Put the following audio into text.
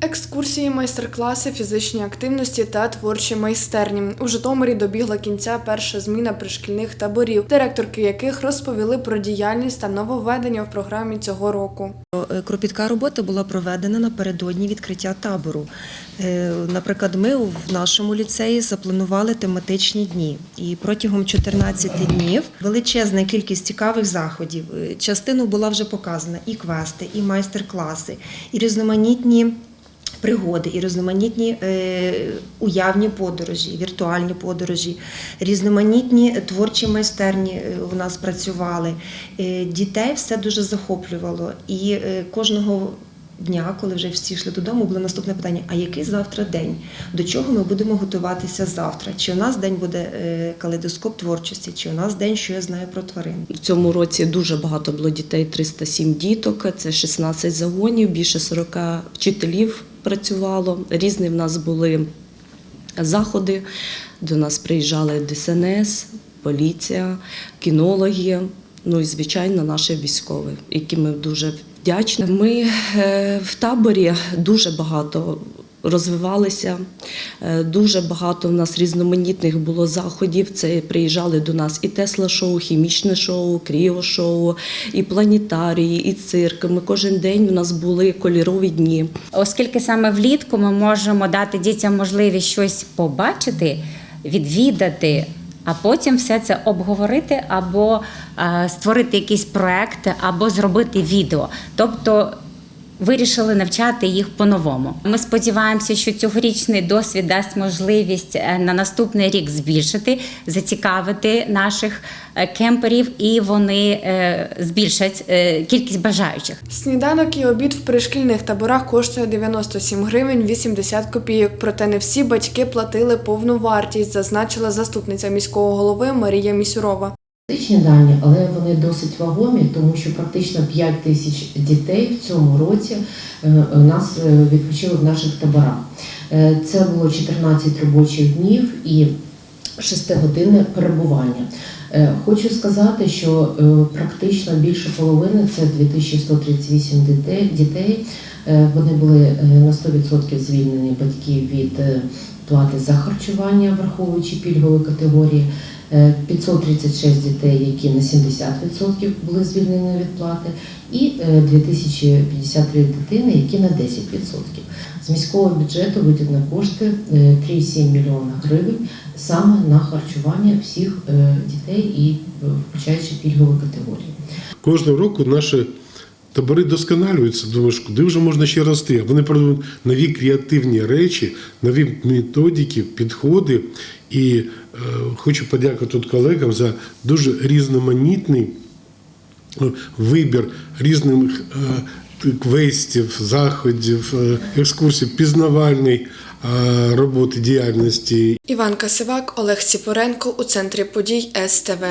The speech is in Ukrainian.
Екскурсії, майстер-класи, фізичні активності та творчі майстерні. У Житомирі добігла кінця перша зміна пришкільних таборів, директорки яких розповіли про діяльність та нововведення в програмі цього року. Е, Кропітка робота була проведена напередодні відкриття табору. Е, Наприклад, ми в нашому ліцеї запланували тематичні дні, і протягом 14 днів величезна кількість цікавих заходів. Е, Частину була вже показана і квести, і майстер-класи, і різноманітні. Пригоди і різноманітні е, уявні подорожі, віртуальні подорожі, різноманітні творчі майстерні е, у нас працювали. Е, дітей все дуже захоплювало. І кожного дня, коли вже всі йшли додому, було наступне питання: а який завтра день? До чого ми будемо готуватися завтра? Чи у нас день буде е, калейдоскоп творчості, чи у нас день, що я знаю про тварин? В цьому році дуже багато було дітей, 307 діток, це 16 загонів, більше 40 вчителів працювало. Різні в нас були заходи. До нас приїжджали ДСНС, поліція, кінологи, ну і звичайно наші військові, яким ми дуже вдячні. Ми е, в таборі дуже багато розвивалися. Е, Дуже багато в нас різноманітних було заходів. Це приїжджали до нас і Тесла-шоу, хімічне шоу, кріо-шоу, і планетарії, і цирк. Ми кожен день у нас були кольорові дні. Оскільки саме влітку ми можемо дати дітям можливість щось побачити, відвідати, а потім все це обговорити або е, створити якийсь проект, або зробити відео. Тобто вирішили навчати їх по-новому. Ми сподіваємося, що цьогорічний досвід дасть можливість е, на наступний рік збільшити, зацікавити наших е, кемперів, і вони е, збільшать кількість бажаючих. Сніданок і обід в пришкільних таборах коштує 97 гривень 80 копійок. Проте не всі батьки платили повну вартість, зазначила заступниця міського голови Марія Місюрова. Статистичні дані, але вони досить вагомі, тому що практично 5 тисяч дітей в цьому році е, у нас е, відпочили в наших таборах. Е, Це було 14 робочих днів і 6 години перебування. Е, Хочу сказати, що е, практично більше половини це 2138 дітей. Е, Вони були на 100% звільнені батьків від плати за харчування, враховуючи пільгові категорії. Е, 536 дітей, які на 70% були звільнені від плати, і е, 2053 дитини, які на 10%. З міського бюджету виділено кошти е, 3,7 мільйона гривень саме на харчування всіх дітей і е, включаючи пільгові категорії. Кожного року наші табори досконалюються. Думаєш, куди вже можна ще рости? Вони придумують нові креативні речі, нові методики, підходи. І е, хочу подякувати тут колегам за дуже різноманітний е, вибір різних е, квестів, заходів, е, екскурсій, пізнавальної е, роботи діяльності Іван Касивак, Олег Сіпоренко у центрі подій СТВ.